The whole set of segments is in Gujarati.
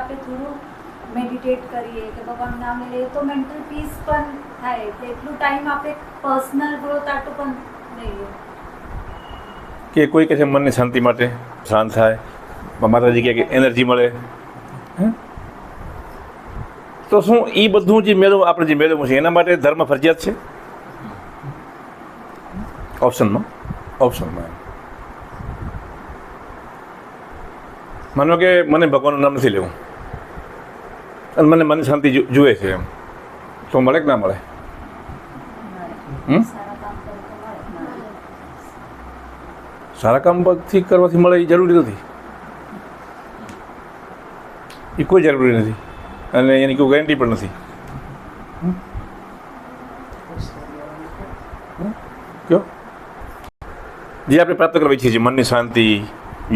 આપણે થોડું મેડિટેટ કરીએ કે ભગવાનનું નામ લઈએ, તો મેન્ટલ પીસ પણ થાય. એટલે ટાઈમ આપણે પર્સનલ ગ્રોથ આટલું પણ લઈએ. કે કોઈ કહે છે, મનની શાંતિ માટે શાંત થાય. માતાજી કહે કે, એનર્જી મળે? તો શું એ બધું જે મેળવું, આપણે જે મેળવવું છે, એના માટે ધર્મ ફરજિયાત છે? ઓપ્શનમાં ઓપ્શનમાં માનો કે મને ભગવાનનું નામ નથી લેવું. અને મને મનની શાંતિ જુએ છે એમ. તો મળે કે ના મળે? સારા કામ પરથી કરવાથી મળે એ જરૂરી નથી. એ કોઈ જરૂરી નથી. અને એની કોઈ ગેરંટી પણ નથી? કયો? જે આપણે પ્રાપ્ત કરવા ઈચ્છીએ છીએ મનની શાંતિ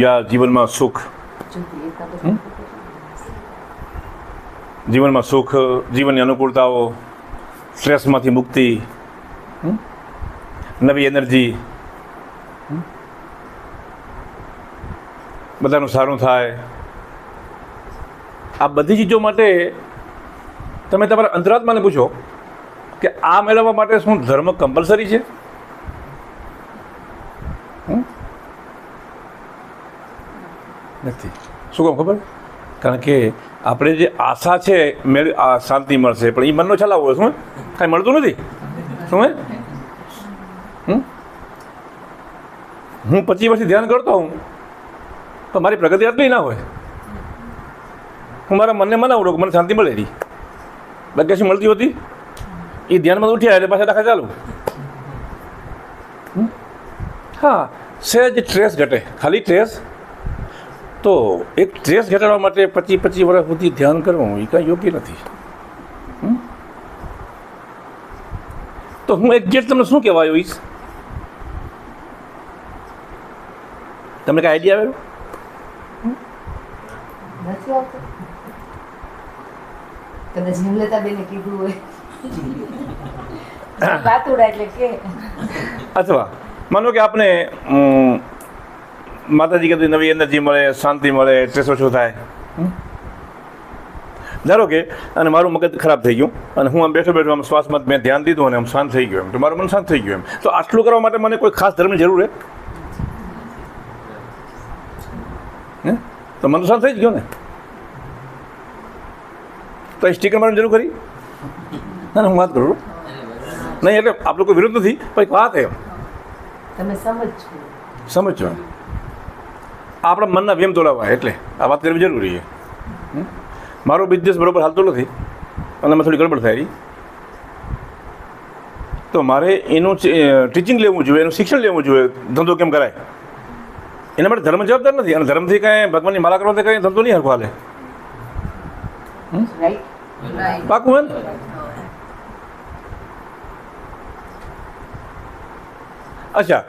યા જીવનમાં સુખ? જીવનમાં સુખ, જીવનની અનુકૂળતાઓ, સ્ટ્રેસમાંથી મુક્તિ? નવી એનર્જી બધાનું સારું થાય. આ બધી ચીજો માટે તમે તમારા અંતરાત્માને પૂછો કે આ મેળવવા માટે શું ધર્મ કમ્પલસરી છે? નથી. શું કહું ખબર? કારણ કે આપણે જે આશા છે મેળ શાંતિ મળશે. પણ એ મનનો છલાવો હોય, શું કાંઈ મળતું નથી? શું હે? હું પચીસ વર્ષથી ધ્યાન કરતો હું તો મારી પ્રગતિ આટલી ના હોય. હું મારા મનને મનાવું મને શાંતિ મળે રહી બાકી શું મળતી હોતી? એ ધ્યાનમાં ઉઠ્યા એટલે પાછા દાખલા ચાલુ? હા, સહેજ ટ્રેસ ઘટે. ખાલી સ્ટ્રેસ તો એક સ્ટ્રેસ ઘટાડવા માટે પચીસ પચીસ વર્ષ સુધી ધ્યાન કરવું એ કાંઈ યોગ્ય નથી. તો હું એક્ઝેક્ટ તમને શું કહેવા આવીશ તમને કાંઈ આઈડિયા આવ્યો નથી આવતો. બેને કીધું હોય. વાતુડા એટલે કે. અથવા માનો કે આપણે માતાજી કહેતી નવી એનર્જી મળે શાંતિ મળે સ્ટ્રેસ ઓછો થાય? ધારો કે અને મારું મગજ ખરાબ થઈ ગયું અને હું આમ બેઠો બેઠો આમ શ્વાસમાં મેં ધ્યાન દીધું અને આમ શાંત થઈ ગયું એમ. તો મારું મન શાંત થઈ ગયું એમ. તો આટલું કરવા માટે મને કોઈ ખાસ ધર્મની જરૂર હે? હે? તો મન શાંત થઈ જ ગયો ને? તો એ સ્ટીકર મારવાની જરૂર કરી ના હું વાત કરું નહીં એટલે આપણો કોઈ વિરોધ નથી પણ વાત એમ. તમે સમજો સમજો આપણા મનના વેમ તોડાવવા એટલે આ વાત કરવી જરૂરી છે. મારો બિઝનેસ બરોબર હાલતો નથી, અને એમાં થોડી ગડબડ થાય. તો મારે એનું ટીચિંગ લેવું જોઈએ, એનું શિક્ષણ લેવું જોઈએ, ધંધો કેમ કરાય? એના માટે ધર્મ જવાબદાર નથી, અને ધર્મથી કાંઈ ભગવાનની માલા કરવાથી કાંઈ ધંધો નહીં હરખો હાલે. પાકું હોય અચ્છા